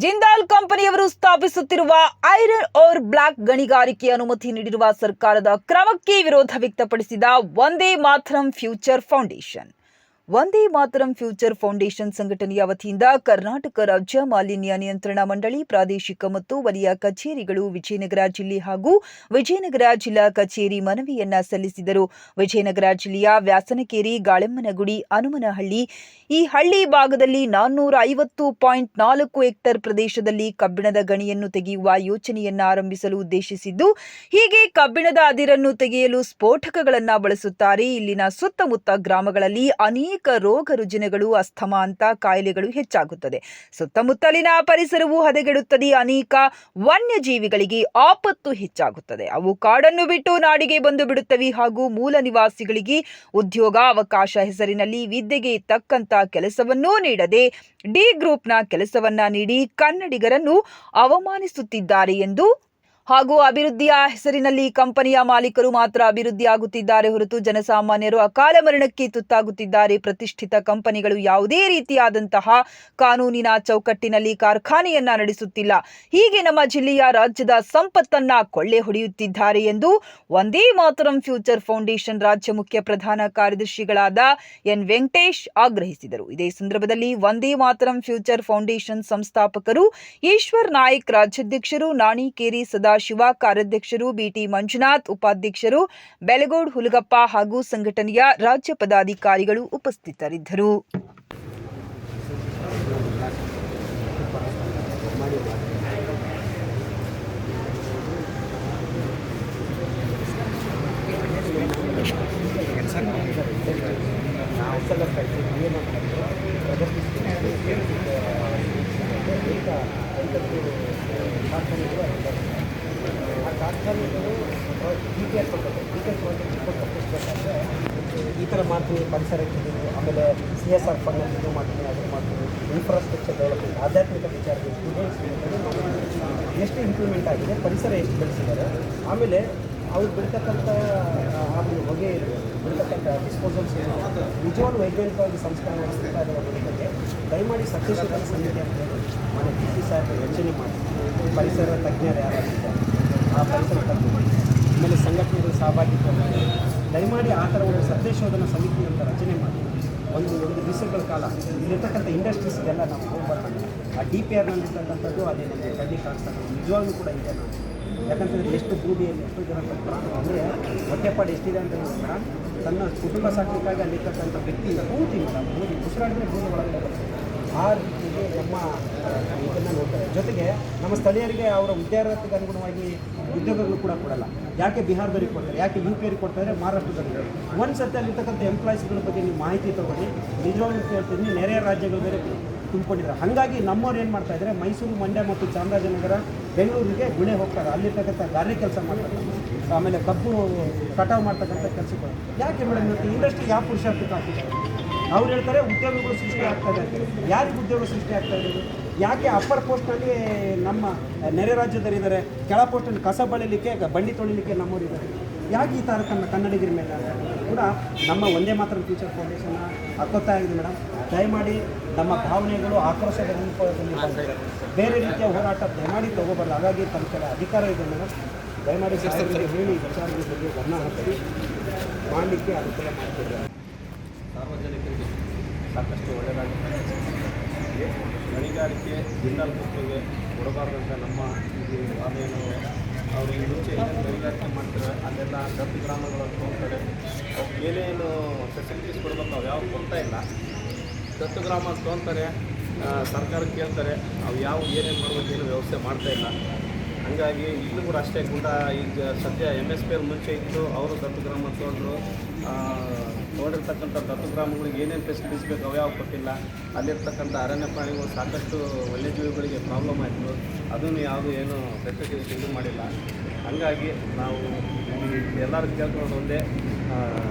ಜಿಂದಾಲ್ ಕಂಪನಿಯವರು ಸ್ಥಾಪಿಸುತ್ತಿರುವ iron ore block ಗಣಿಗಾರಿಕೆ ಅನುಮತಿ ನೀಡಿರುವ ಸರ್ಕಾರದ ಕ್ರಮಕ್ಕೆ ವಿರೋಧ ವ್ಯಕ್ತಪಡಿಸಿದ ವಂದೇ ಮಾತರಂ ಫ್ಯೂಚರ್ ಫೌಂಡೇಶನ್. ಒಂದೇ ಮಾತರಂ ಫ್ಯೂಚರ್ ಫೌಂಡೇಶನ್ ಸಂಘಟನೆಯ ವತಿಯಿಂದ ಕರ್ನಾಟಕ ರಾಜ್ಯ ಮಾಲಿನ್ಯ ನಿಯಂತ್ರಣ ಮಂಡಳಿ, ಪ್ರಾದೇಶಿಕ ಮತ್ತು ವಲಯ ಕಚೇರಿಗಳು ವಿಜಯನಗರ ಜಿಲ್ಲೆ ಹಾಗೂ ವಿಜಯನಗರ ಜಿಲ್ಲಾ ಕಚೇರಿ ಮನವಿಯನ್ನ ಸಲ್ಲಿಸಿದರು. ವಿಜಯನಗರ ಜಿಲ್ಲೆಯ ವ್ಯಾಸನಕೇರಿ, ಗಾಳೆಮ್ಮನಗುಡಿ, ಹನುಮನಹಳ್ಳಿ ಈ ಹಳ್ಳಿ ಭಾಗದಲ್ಲಿ ನಾನ್ನೂರ ಐವತ್ತು ಪಾಯಿಂಟ್ ನಾಲ್ಕು ಹೆಕ್ಟರ್ ಪ್ರದೇಶದಲ್ಲಿ ಕಬ್ಬಿಣದ ಗಣಿಯನ್ನು ತೆಗೆಯುವ ಯೋಜನೆಯನ್ನ ಆರಂಭಿಸಲು ಉದ್ದೇಶಿಸಿದ್ದು, ಹೀಗೆ ಕಬ್ಬಿಣದ ಅದಿರನ್ನು ತೆಗೆಯಲು ಸ್ಫೋಟಕಗಳನ್ನು ಬಳಸುತ್ತಾರೆ. ಇಲ್ಲಿನ ಸುತ್ತಮುತ್ತ ಗ್ರಾಮಗಳಲ್ಲಿ ಅನೇಕ ರೋಗ ರುಜಿನಗಳು, ಅಸ್ತಮಾ ಅಂತ ಕಾಯಿಲೆಗಳು ಹೆಚ್ಚಾಗುತ್ತದೆ. ಸುತ್ತಮುತ್ತಲಿನ ಪರಿಸರವು ಹದಗೆಡುತ್ತದೆ. ಅನೇಕ ವನ್ಯಜೀವಿಗಳಿಗೆ ಆಪತ್ತು ಹೆಚ್ಚಾಗುತ್ತದೆ. ಅವು ಕಾಡನ್ನು ಬಿಟ್ಟು ನಾಡಿಗೆ ಬಂದು ಬಿಡುತ್ತವೆ ಹಾಗೂ ಮೂಲ ನಿವಾಸಿಗಳಿಗೆ ಉದ್ಯೋಗ ಅವಕಾಶ ಹೆಸರಿನಲ್ಲಿ ವಿದ್ಯೆಗೆ ತಕ್ಕಂತ ಕೆಲಸವನ್ನೂ ನೀಡದೆ ಡಿ ಗ್ರೂಪ್ನ ಕೆಲಸವನ್ನ ನೀಡಿ ಕನ್ನಡಿಗರನ್ನು ಅವಮಾನಿಸುತ್ತಿದ್ದಾರೆ ಎಂದು ಹಾಗೂ ಅಭಿವೃದ್ಧಿಯ ಹೆಸರಿನಲ್ಲಿ ಕಂಪನಿಯ ಮಾಲೀಕರು ಮಾತ್ರ ಅಭಿವೃದ್ಧಿ ಆಗುತ್ತಿದ್ದಾರೆ ಹೊರತು ಜನಸಾಮಾನ್ಯರು ಅಕಾಲ ಮರಣಕ್ಕೆ ತುತ್ತಾಗುತ್ತಿದ್ದಾರೆ. ಪ್ರತಿಷ್ಠಿತ ಕಂಪನಿಗಳು ಯಾವುದೇ ರೀತಿಯಾದಂತಹ ಕಾನೂನಿನ ಚೌಕಟ್ಟಿನಲ್ಲಿ ಕಾರ್ಖಾನೆಯನ್ನ ನಡೆಸುತ್ತಿಲ್ಲ. ಹೀಗೆ ನಮ್ಮ ಜಿಲ್ಲೆಯ ರಾಜ್ಯದ ಸಂಪತ್ತನ್ನ ಕೊಳ್ಳೆ ಹೊಡೆಯುತ್ತಿದ್ದಾರೆ ಎಂದು ಒಂದೇ ಮಾತರಂ ಫ್ಯೂಚರ್ ಫೌಂಡೇಶನ್ ರಾಜ್ಯ ಮುಖ್ಯ ಪ್ರಧಾನ ಕಾರ್ಯದರ್ಶಿಗಳಾದ ಎನ್ ವೆಂಕಟೇಶ್ ಆಗ್ರಹಿಸಿದರು. ಇದೇ ಸಂದರ್ಭದಲ್ಲಿ ಒಂದೇ ಮಾತರಂ ಫ್ಯೂಚರ್ ಫೌಂಡೇಶನ್ ಸಂಸ್ಥಾಪಕರು ಈಶ್ವರ್ ನಾಯ್ಕ್ ರಾಜ್ಯಾಧ್ಯಕ್ಷರು ನಾಣಿಕೇರಿ ಸದಾಶಿವ ಕಾರ್ಯಾಧ್ಯಕ್ಷರು ಬಿಟಿ ಮಂಜುನಾಥ್ ಉಪಾಧ್ಯಕ್ಷರು ಬೆಲಗೋಡ್ ಹುಲಗಪ್ಪ ಹಾಗೂ ಸಂಘಟನೆಯ ರಾಜ್ಯ ಪದಾಧಿಕಾರಿಗಳು ಉಪಸ್ಥಿತರಿದ್ದರು. ಈ ಥರ ಮಾಡ್ತೀವಿ ಪರಿಸರಕ್ಕೆ ಆಮೇಲೆ ಸಿ ಎಸ್ ಆರ್ ಫಂಡ್ ಇದು ಮಾಡ್ತೀನಿ ಅದು ಮಾಡ್ತೀನಿ ಇನ್ಫ್ರಾಸ್ಟ್ರಕ್ಚರ್ ಡೆವಲಪ್ಮೆಂಟ್ ಆಧ್ಯಾತ್ಮಿಕ ವಿಚಾರಗಳು ಎಷ್ಟು ಇಂಪ್ಲಿಮೆಂಟ್ ಆಗಿದೆ, ಪರಿಸರ ಎಷ್ಟು ಬೆಳೆಸಿದ್ದಾರೆ. ಆಮೇಲೆ ಅವ್ರು ಬೆಳೀತಕ್ಕಂಥ ಆಮೇಲೆ ಹೊಗೆ ಇರ್ಬೋದು ಬೆಳೀತಕ್ಕಂಥ ಡಿಸ್ಪೋಸಲ್ಸ್ ನಿಜವಾದ ವೈಜ್ಞಾನಿಕವಾಗಿ ಸಂಸ್ಕಾರ ಇದ್ದಾರೆ ಅನ್ನೋದ್ರ ಬಗ್ಗೆ ದಯಮಾಡಿ ಸತ್ಯಶೋಧನಾ ಸಮಿತಿ ಅಂತ ಹೇಳಿ ಮನೆ ಪಿ ಸಿ ಸಾಹೇಬ್ ಯೋಚನೆ ಮಾಡಿ ಪರಿಸರ ತಜ್ಞರು ಯಾರಾಗಿದ್ದಾರೆ ತಜ್ಞರು ಆಮೇಲೆ ಸಂಘಟನೆಗಳ ಸಹಭಾಗಿತ್ವ ಮಾಡಿ ದಯಮಾಡಿ ಆ ಥರ ಒಂದು ಸಮಿತಿ ಅಂತ ರಚನೆ ಮಾಡಿ. ಒಂದು ಒಂದು ದಿವಸಗಳ ಕಾಲ ಇಲ್ಲಿರ್ತಕ್ಕಂಥ ಇಂಡಸ್ಟ್ರೀಸ್ಗೆಲ್ಲ ನಾವು ಹೋಗ್ಬರೋಣ ಆ ಡಿ ಪಿ ಆರ್ನಲ್ಲಿರ್ತಕ್ಕಂಥದ್ದು ಅದೇ ನಮಗೆ ಕಣ್ಣಿ ಕಾಣಿಸ್ತದೆ ನಿಜವಾಗ್ಲೂ ಕೂಡ ಇದೆ ನಾವು ಯಾಕಂತಂದರೆ ಎಷ್ಟು ಭೂಮಿಯಲ್ಲಿ ಎಷ್ಟು ಜನ ಪ್ರಾಣ ಅಂದರೆ ಹೊಟ್ಟೆಪಾಡು ಎಷ್ಟಿದೆ ಅಂತ ಹೇಳಿದ್ರೆ ತನ್ನ ಕುಟುಂಬ ಸಾಕಲಿಕ್ಕಾಗಿ ಅಲ್ಲಿರ್ತಕ್ಕಂಥ ವ್ಯಕ್ತಿಯಿಂದ ಭೂಮಿ ಮೇಡಮ್ ಭೂಮಿ ಉಸಿರಾಡಿದ್ರೆ ಭೂಮಿ ಒಳಗಡೆ ಬರುತ್ತೆ. ಆ ರೀತಿಯಲ್ಲಿ ನಮ್ಮ ಇದನ್ನು ನೋಡ್ತಾರೆ. ಜೊತೆಗೆ ನಮ್ಮ ಸ್ಥಳೀಯರಿಗೆ ಅವರ ವಿದ್ಯಾರ್ಥಿಗೆ ಅನುಗುಣವಾಗಿ ಉದ್ಯೋಗಗಳು ಕೂಡ ಕೊಡಲ್ಲ. ಯಾಕೆ ಬಿಹಾರದವ್ರಿಗೆ ಕೊಡ್ತಾರೆ? ಯಾಕೆ ಯು ಪಿ ಅವ್ರಿಗೆ ಕೊಡ್ತಾರೆ? ಮಹಾರಾಷ್ಟ್ರದಲ್ಲಿ ಒಂದು ಸತಿ ಅಲ್ಲಿರ್ತಕ್ಕಂಥ ಎಂಪ್ಲಾಯೀಸ್ಗಳ ಬಗ್ಗೆ ನೀವು ಮಾಹಿತಿ ತೊಗೊಳ್ಳಿ. ನಿಜವಾಗ್ಲೂ ಕೇಳ್ತೀನಿ ನೆರೆಯ ರಾಜ್ಯಗಳ ಬೇರೆ ತುಂಬಿಕೊಂಡಿದ್ದಾರೆ. ಹಾಗಾಗಿ ನಮ್ಮವ್ರು ಏನು ಮಾಡ್ತಾ ಇದ್ದಾರೆ ಮೈಸೂರು, ಮಂಡ್ಯ ಮತ್ತು ಚಾಮರಾಜನಗರ ಬೆಂಗಳೂರಿಗೆ ಗುಣೆ ಹೋಗ್ತಾರೆ. ಅಲ್ಲಿರ್ತಕ್ಕಂಥ ಗಾರೆ ಕೆಲಸ ಮಾಡ್ತಾರೆ. ಆಮೇಲೆ ಕಬ್ಬು ಕಟಾವು ಮಾಡ್ತಕ್ಕಂಥ ಕೆಲಸಗಳು ಯಾಕೆ ಮೇಡಮ್ ಇವತ್ತು? ಇಂಡಸ್ಟ್ರಿ ಯಾವ ಪುರುಷಾರ್ಥಕ್ಕೆ ಹಾಕಿದ್ದಾರೆ ಅವ್ರು ಹೇಳ್ತಾರೆ ಉದ್ಯೋಗಗಳು ಸೃಷ್ಟಿ ಆಗ್ತಾ ಇದೆ. ಅಂತ. ಯಾರಿಗೆ ಉದ್ಯೋಗ ಸೃಷ್ಟಿ ಆಗ್ತಾ ಇರೋದು ಯಾಕೆ ಅಪ್ಪರ್ ಪೋಸ್ಟ್ನಲ್ಲಿ ನಮ್ಮ ನೆರೆ ರಾಜ್ಯದಲ್ಲಿದ್ದಾರೆ ಕೆಳ ಪೋಸ್ಟಲ್ಲಿ ಕಸ ಬಳಿಲಿಕ್ಕೆ ಬಂಡಿ ತೊಳಿಲಿಕ್ಕೆ ನಮ್ಮವರಿದ್ದಾರೆ? ಯಾಕೆ ಈ ತಾರತಮ್ಯ ಕನ್ನಡಿಗರ ಮೇಲೆ ಕೂಡ ನಮ್ಮ ಒಂದೇ ಮಾತ್ರ ಫ್ಯೂಚರ್ ಫೌಂಡೇಶನ್ನ ಹಾಕೋತಾ ಇದೆ ಮೇಡಮ್ ದಯಮಾಡಿ ನಮ್ಮ ಭಾವನೆಗಳು ಆಕ್ರೋಶದ ರೂಪದಲ್ಲಿ ಬೇರೆ ರೀತಿಯ ಹೋರಾಟ ದಯಮಾಡಿ ತಗೋಬಾರ್ದು. ಹಾಗಾಗಿ ತಮ್ಮ ಕೆಲ ಅಧಿಕಾರ ಇದೆ ಮೇಡಮ್ ದಯಮಾಡಿ ಸರ್ ಹೇಳಿ ವಿಚಾರಗಳ ಬಗ್ಗೆ ಗಮನ ಹಾಕಿ ಮಾಡಲಿಕ್ಕೆ ಅನುಕೂಲ ಮಾಡ್ತಿದ್ದಾರೆ ಸಾರ್ವಜನಿಕರಿಗೆ ಸಾಕಷ್ಟು ಒಳ್ಳೆಯದಾಗುತ್ತೆ ಗಣಿಗಾರಿಕೆ ಜಿಂದಾಲ್ ಕಂಪ್ನಿಗೆ ಕೊಡಬಾರ್ದಂತ ನಮ್ಮ ಅದೇನು ಅವರು ಈ ಮುಂಚೆ ಏನೇನು ಗಣಿಗಾರಿಕೆ ಮಾಡ್ತಾರೆ, ಅಲ್ಲೆಲ್ಲ ದತ್ತು ಗ್ರಾಮಗಳು ಹೋಗ್ತಾರೆ. ಅವ್ಕೆ ಏನೇನು ಫೆಸಿಲಿಟೀಸ್ ಕೊಡಬೇಕು ಅವು ಯಾವ ಕೊಡ್ತಾ ಇಲ್ಲ. ದತ್ತು ಗ್ರಾಮ ತೊಗೊತಾರೆ ಸರ್ಕಾರ ಕೇಳ್ತಾರೆ ಅವು ಯಾವ ಏನೇನು ಮಾಡಬೇಕೇನು ವ್ಯವಸ್ಥೆ ಮಾಡ್ತಾ ಇಲ್ಲ. ಹಂಗಾಗಿ ಇಲ್ಲೂ ಕೂಡ ಅಷ್ಟೇ ಗುಂಡ ಈಗ ಸದ್ಯ ಎಂ ಎಸ್ ಪಿ ಮುಂಚೆ ಇತ್ತು, ಅವರು ದತ್ತು ಗ್ರಾಮ ತೊಗೊಂಡ್ರು ತೊಗೊಂಡಿರ್ತಕ್ಕಂಥ ದತ್ತು ಗ್ರಾಮಗಳಿಗೆ ಏನೇನು ಫೆಸಿಲಿಟೀಸ್ ಬೇಕು ಅವ್ಯಾವ ಕೊಟ್ಟಿಲ್ಲ. ಅಲ್ಲಿರ್ತಕ್ಕಂಥ ಅರಣ್ಯ ಪ್ರಾಣಿಗಳು ಸಾಕಷ್ಟು ವನ್ಯಜೀವಿಗಳಿಗೆ ಪ್ರಾಬ್ಲಮ್ ಆಯಿತು. ಅದನ್ನು ಯಾವುದು ಏನು ಫೆಸಿಲಿಟೀಸ್ ಇದು ಮಾಡಿಲ್ಲ. ಹಾಗಾಗಿ ನಾವು ಎಲ್ಲರೂ ಕೇಳ್ಕೊಂಡು ಒಂದೇ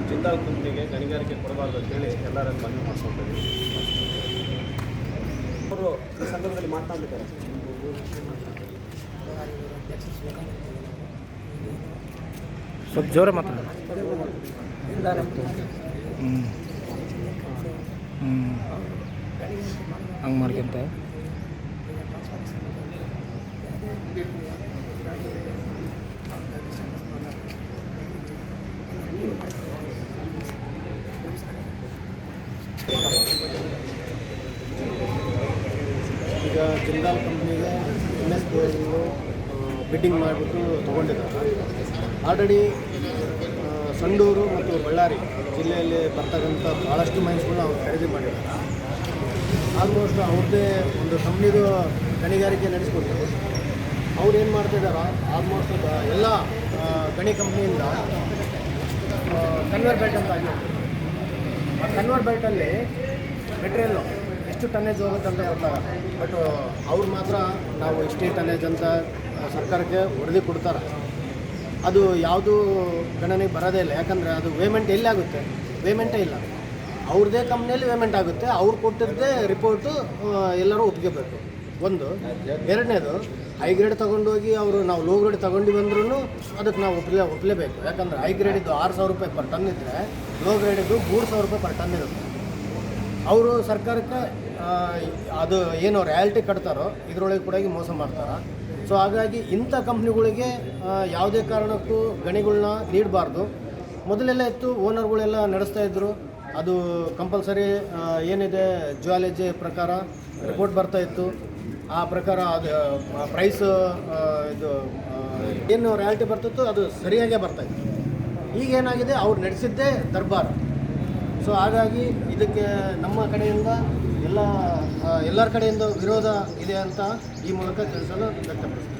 ಜಿಂದಾಲ್ ಕಂಪ್ನಿಗೆ ಗಣಿಗಾರಿಕೆ ಕೊಡಬಾರ್ದು ಅಂತೇಳಿ ಎಲ್ಲರನ್ನು ಮನವಿ ಮಾಡ್ಕೊಳ್ತೀವಿ. ಅವರು ಈ ಸಂದರ್ಭದಲ್ಲಿ ಮಾತನಾಡಿದ್ದಾರೆ ಸ್ವಲ್ಪ ಜೋರ ಮಾತಾಡ. ಹಂಗೆ ಮಾಡ್ಕೊಂತ. ಈಗ ಜಿಂದಾಲ್ ಕಂಪ್ನಿಗೆ ಎಂ ಎಸ್ ಬಿಡ್ಡಿಂಗ್ ಮಾಡಿಬಿಟ್ಟು ತೊಗೊಂಡಿದ್ದಾರೆ. ಆಲ್ರೆಡಿ ಸಂಡೂರು ಮತ್ತು ಬಳ್ಳಾರಿ ಜಿಲ್ಲೆಯಲ್ಲಿ ಬರ್ತಕ್ಕಂಥ ಭಾಳಷ್ಟು ಮೈನ್ಸ್ಗಳನ್ನ ಅವ್ರು ಖರೀದಿ ಮಾಡಿದ್ದಾರೆ. ಆಲ್ಮೋಸ್ಟ್ ಅವ್ರದ್ದೇ ಒಂದು ಕಂಪ್ನಿದು ಗಣಿಗಾರಿಕೆ ನಡೆಸ್ಕೊಡ್ತಾರೆ ಅವ್ರು ಏನು ಮಾಡ್ತಿದ್ದಾರೆ ಆಲ್ಮೋಸ್ಟ್ ಎಲ್ಲ ಗಣಿ ಕಂಪ್ನಿಯಿಂದ ಕನ್ವರ್ ಬೆಲ್ಟ್ ಅಂತ ಆಗಿರ್ತಾರೆ ಆ ಕನ್ವರ್ ಬೆಲ್ಟಲ್ಲಿ ಮೆಟೀರಿಯಲ್ಲು ಎಷ್ಟು ಟನ್ನೇಜ್ ಹೋಗುತ್ತೆ ಅಂತ ಹೇಳ್ತಾರೆ ಬಟ್ ಅವ್ರು ಮಾತ್ರ ನಾವು ಇಷ್ಟೇ ಟನ್ನೇಜ್ ಅಂತ ಸರ್ಕಾರಕ್ಕೆ ವರದಿ ಕೊಡ್ತಾರೆ. ಅದು ಯಾವುದು ಗಣನೆಗೆ ಬರೋದೇ ಇಲ್ಲ. ಯಾಕಂದರೆ ಅದು ಪೇಮೆಂಟ್ ಎಲ್ಲಿ ಆಗುತ್ತೆ? ಪೇಮೆಂಟೇ ಇಲ್ಲ. ಅವ್ರದ್ದೇ ಕಂಪ್ನಿಯಲ್ಲಿ ಪೇಮೆಂಟ್ ಆಗುತ್ತೆ. ಅವ್ರು ಕೊಟ್ಟಿದ್ದೇ ರಿಪೋರ್ಟು ಎಲ್ಲರೂ ಒಪ್ಕೋಬೇಕು ಒಂದು. ಎರಡನೇದು ಹೈ ಗ್ರೇಡ್ ತೊಗೊಂಡೋಗಿ ಅವರು ನಾವು ಲೋ ಗ್ರೇಡ್ ತೊಗೊಂಡು ಬಂದ್ರೂ ಅದಕ್ಕೆ ನಾವು ಒಪ್ಲೇ, ಒಪ್ಲೇಬೇಕು. ಯಾಕಂದರೆ ಹೈ ಗ್ರೇಡಿದ್ದು ಆರು ಸಾವಿರ ರೂಪಾಯಿ ಪರ್ ಟನ್ ಇದ್ದರೆ ಲೋ ಗ್ರೇಡಿದ್ದು ಮೂರು ಸಾವಿರ ರೂಪಾಯಿ ಪರ್ ಟನ್ ಇರುತ್ತೆ. ಅವರು ಸರ್ಕಾರಕ್ಕೆ ಅದು ಏನು ರಿಯಾಲಿಟಿ ಕಟ್ತಾರೋ, ಇದರೊಳಗೆ ಕೂಡ ಮೋಸ ಮಾಡ್ತಾರೆ? ಸೊ ಹಾಗಾಗಿ ಇಂಥ ಕಂಪ್ನಿಗಳಿಗೆ ಯಾವುದೇ ಕಾರಣಕ್ಕೂ ಗಣಿಗಳನ್ನ ನೀಡಬಾರ್ದು. ಮೊದಲೆಲ್ಲ ಇತ್ತು, ಓನರ್ಗಳೆಲ್ಲ ನಡೆಸ್ತಾ ಇದ್ದರು ಅದು ಕಂಪಲ್ಸರಿ ಏನಿದೆ ಜುವಾಲಜಿ ಪ್ರಕಾರ ರಿಪೋರ್ಟ್ ಬರ್ತಾ ಇತ್ತು. ಆ ಪ್ರಕಾರ ಅದು ಪ್ರೈಸ್ ಇದು ಏನು ರಿಯಾಲಿಟಿ ಬರ್ತಿತ್ತು, ಅದು ಸರಿಯಾಗೇ ಬರ್ತಾ ಇತ್ತು. ಈಗ ಏನಾಗಿದೆ ಅವ್ರು ನಡೆಸಿದ್ದೇ ದರ್ಬಾರ್. ಸೊ ಹಾಗಾಗಿ ಇದಕ್ಕೆ ನಮ್ಮ ಕಡೆಯಿಂದ ಎಲ್ಲ ಎಲ್ಲರ ಕಡೆಯಿಂದ ವಿರೋಧ ಇದೆ ಅಂತ ಈ ಮೂಲಕ ತಿಳಿಸಲು ವ್ಯಕ್ತಪಡಿಸ್ತೀನಿ.